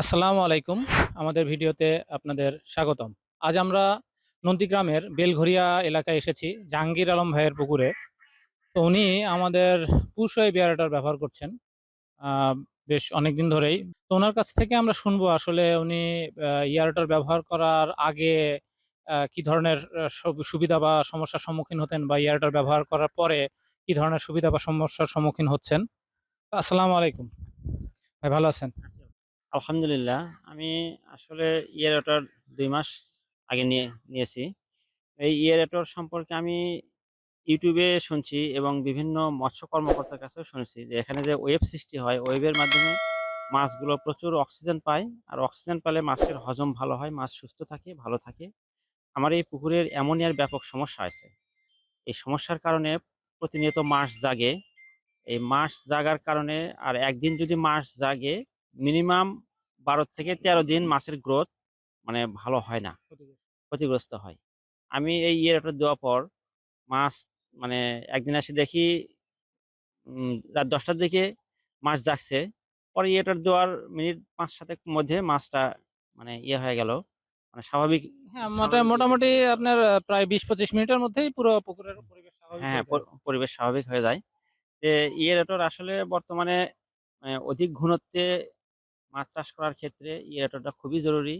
আসসালামু আলাইকুম। আমাদের ভিডিওতে আপনাদের স্বাগতম। আজ আমরা নন্দীগ্রামের বেলঘরিয়া এলাকায় এসেছি, জাহাঙ্গীর আলম ভাইয়ের পুকুরে। তো উনি আমাদের পুষয় বিয়ারাটার ব্যবহার করছেন বেশ অনেক দিন ধরেই। তো ওনার কাছ থেকে আমরা শুনব আসলে উনি ইয়ারটার ব্যবহার করার আগে কি ধরনের সুবিধা বা সমস্যার সম্মুখীন হতেন বা ইয়ারটার ব্যবহার করার পরে কি ধরনের সুবিধা বা সমস্যার সম্মুখীন হচ্ছেন? আসসালামু আলাইকুম। ভাই, ভালো আছেন? আলহামদুলিল্লাহ। আমি আসলে ইয়ারেটর দুই মাস আগে নিয়ে, নিয়েছি। এই ইয়ারেটর সম্পর্কে আমি ইউটিউবে শুনছি এবং বিভিন্ন মৎস্য কর্মকর্তার কাছেও শুনেছি যে এখানে যে ওয়েব সৃষ্টি হয় ওয়েবের মাধ্যমে মাছগুলো প্রচুর অক্সিজেন পায়। আর অক্সিজেন পেলে মাছের হজম ভালো হয়, মাছ সুস্থ থাকে, ভালো থাকে। আমার এই পুকুরের অ্যামোনিয়ার ব্যাপক সমস্যা আছে। এই সমস্যার কারণে প্রতিনিয়ত মাছ জাগে। এই মাস জাগার কারণে আর একদিন যদি মাস জাগে মিনিমাম বারো থেকে তেরো দিন মাছের গ্রোথ মানে ভালো হয় না। ক্ষতিগ্রস্ত। হয়। আমি এই ইয়েটা দেওয়ার পর মাছ মানে একদিন এসে দেখি রাত দশটার দিকে মাছ জাগছে পরে ইয়েটার দেওয়ার মিনিট পাঁচ সাতের মধ্যে মাছটা মানে ইয়ে হয়ে গেল। মানে স্বাভাবিক হ্যাঁ মোটা- মোটামুটি আপনার প্রায় বিশ পঁচিশ মিনিটের মধ্যেই পুরো পুকুরের পরিবেশ হ্যাঁ হয়ে পরিবেশ স্বাভাবিক হয়ে যায়। যে ইয়েরেটর আসলে বর্তমানে অধিক ঘনত্বে মাছ চাষ করার ক্ষেত্রে ইয়েরেটরটা খুবই জরুরি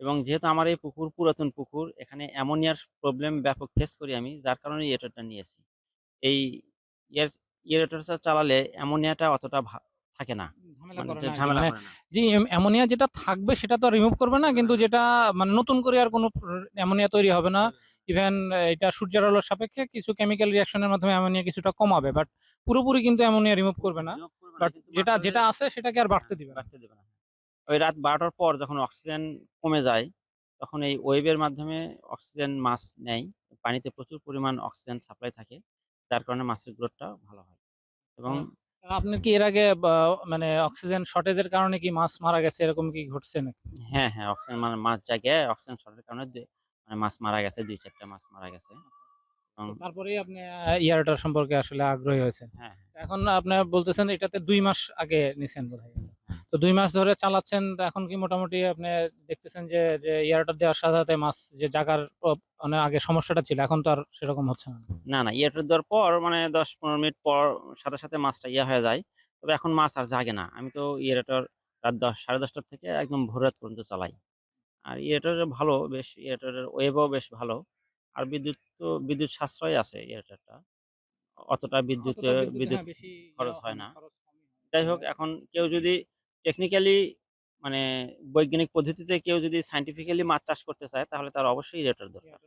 এবং যেহেতু আমার এই পুকুর পুরাতন পুকুর এখানে অ্যামোনিয়ার প্রবলেম ব্যাপক ফেস করি আমি যার কারণে ইয়েরেটরটা নিয়েছি এই ইয়ের ইয়েরেটরটা চালালে অ্যামোনিয়াটা অতটা থাকে না। ঝামেলা মানে মানে অ্যামোনিয়া যেটা থাকবে সেটা তো রিমুভ করবে না কিন্তু যেটা মানে নতুন করে আর কোনো অ্যামোনিয়া তৈরি হবে না। ইভেন এটা সূর্যের আলোর সাপেক্ষে কিছু কেমিক্যাল রিয়াকশনের মাধ্যমে অ্যামোনিয়া কিছুটা কমাবে বাট পুরোপুরি কিন্তু অ্যামোনিয়া রিমুভ করবে না। বিয়োগ করবে না, বাট যেটা যেটা আছে সেটাকে আর বাড়তে দিবে বাড়তে দেবে না। ওই রাত বারোটার পর যখন অক্সিজেন কমে যায় তখন এই ওয়েবের মাধ্যমে অক্সিজেন মাছ নেয়। পানিতে প্রচুর পরিমাণ অক্সিজেন সাপ্লাই থাকে যার কারণে মাছের গ্রোথটা ভালো হয় এবং আপনার কি এর আগে মানে অক্সিজেন শর্টেজের কারণে কি মাছ মারা গেছে? এরকম কি ঘটছে নাকি? হ্যাঁ হ্যাঁ অক্সিজেন মানে মাছ জাগে অক্সিজেন শর্টের কারণে মানে মাছ মারা গেছে দুই চারটা মাছ মারা গেছে। তারপরেই আপনি ইয়ারটার সম্পর্কে আসলে আগ্রহী হয়েছেন। হ্যাঁ এখন আপনার বলতেছেন এটাতে দুই মাস আগে নিছেন বোধ তো দুই মাস ধরে চালাচ্ছেন এখন কি মোটামুটি আপনি দেখতেছেন যে যে ইয়ারটা দেওয়ার সাথে সাথে মাছ যে জাগার মানে আগে সমস্যাটা ছিল এখন তো আর সেরকম হচ্ছে না? না না ইয়েটার দেওয়ার পর মানে দশ পনেরো মিনিট পর সাথে সাথে মাছটা ইয়ে হয়ে যায়। তবে এখন মাছ আর জাগে না। আমি তো ইয়ারটার রাত দশ সাড়ে দশটার থেকে একদম ভোর রাত পর্যন্ত চালাই। আর ইয়ারটার ভালো বেশ ইয়েটারের ওয়েবও বেশ ভালো। আর বিদ্যুৎ তো বিদ্যুৎ সাশ্রয় আছে ইয়েটারটা অতটা বিদ্যুৎ বিদ্যুৎ, বিদ্যুৎ হ্যাঁ, খরচ হয় না। হয়। যাই হোক এখন কেউ যদি টেকনিক্যালি মানে বৈজ্ঞানিক পদ্ধতিতে কেউ যদি সাইন্টিফিক্যালি মাছ চাষ করতে চায় তাহলে তার অবশ্যই ইয়েটার দরকার।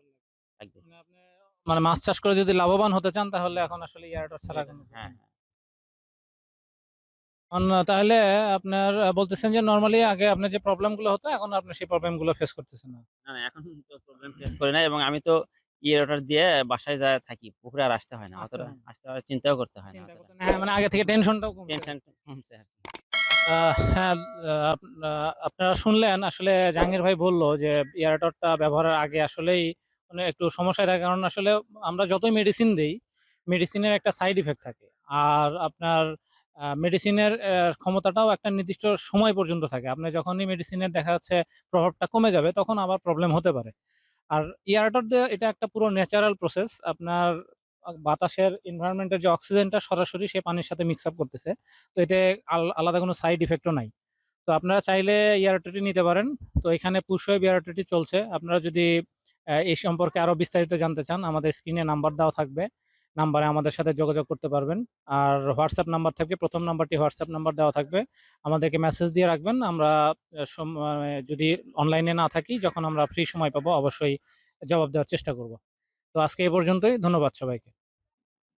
থাকবে মানে মানে মাছ চাষ করে যদি লাভবান হতে চান তাহলে এখন আসলে ইয়ারটা ছাড়া কোনো হ্যাঁ হ্যাঁ। তাহলে আপনার বলতেছেন যে নরমালি আগে আপনার যে প্রবলেমগুলো হতো এখন আপনি সেই প্রবলেমগুলো ফেস করতেছেন না। না এখন তো প্রবলেম ফেস করি না এবং আমি তো ইয়ের অর্ডার দিয়ে বাসায় যায় থাকি পুকুরে আর আসতে হয় না। আসতে অতটা হয় আসতে চিন্তাও করতে হয় না হ্যাঁ মানে আগে থেকে টেনশনটাও টেনশন কমছে। আর হ্যাঁ আপনারা শুনলেন, আসলে জাহাঙ্গীর ভাই বলল যে এয়ারটরটা ব্যবহারের আগে আসলেই মানে একটু সমস্যায় থাকে, কারণ আসলে আমরা যতই মেডিসিন দিই মেডিসিনের একটা সাইড ইফেক্ট থাকে। আর আপনার মেডিসিনের ক্ষমতাটাও একটা নির্দিষ্ট সময় পর্যন্ত থাকে। আপনি যখনই মেডিসিনের দেখা যাচ্ছে প্রভাবটা কমে যাবে, তখন আবার প্রবলেম হতে পারে। আর ইয়ারটর এটা একটা পুরো ন্যাচারাল প্রসেস আপনার বাতাসের এনভায়রনমেন্টের যে অক্সিজেনটা সরাসরি সে পানির সাথে মিক্স আপ করতেছে, তো এতে আল- আলাদা কোনো সাইড ইফেক্টও নাই। তো আপনারা চাইলে ইয়ারটোটি নিতে পারেন। তো এখানে পুষয় ইয়ারটোটি চলছে। আপনারা যদি এই সম্পর্কে আরও বিস্তারিত জানতে চান, আমাদের স্ক্রিনে নাম্বার দেওয়া থাকবে। নাম্বারে আমাদের সাথে যোগাযোগ করতে পারবেন। আর হোয়াটসঅ্যাপ নাম্বার থাকবে প্রথম নাম্বারটি হোয়াটসঅ্যাপ নাম্বার দেওয়া থাকবে। আমাদেরকে মেসেজ দিয়ে রাখবেন। আমরা মানে যদি অনলাইনে না থাকি, যখন আমরা ফ্রি সময় পাবো, অবশ্যই জবাব দেওয়ার চেষ্টা করব। তো আজকে এই পর্যন্তই। ধন্যবাদ সবাইকে।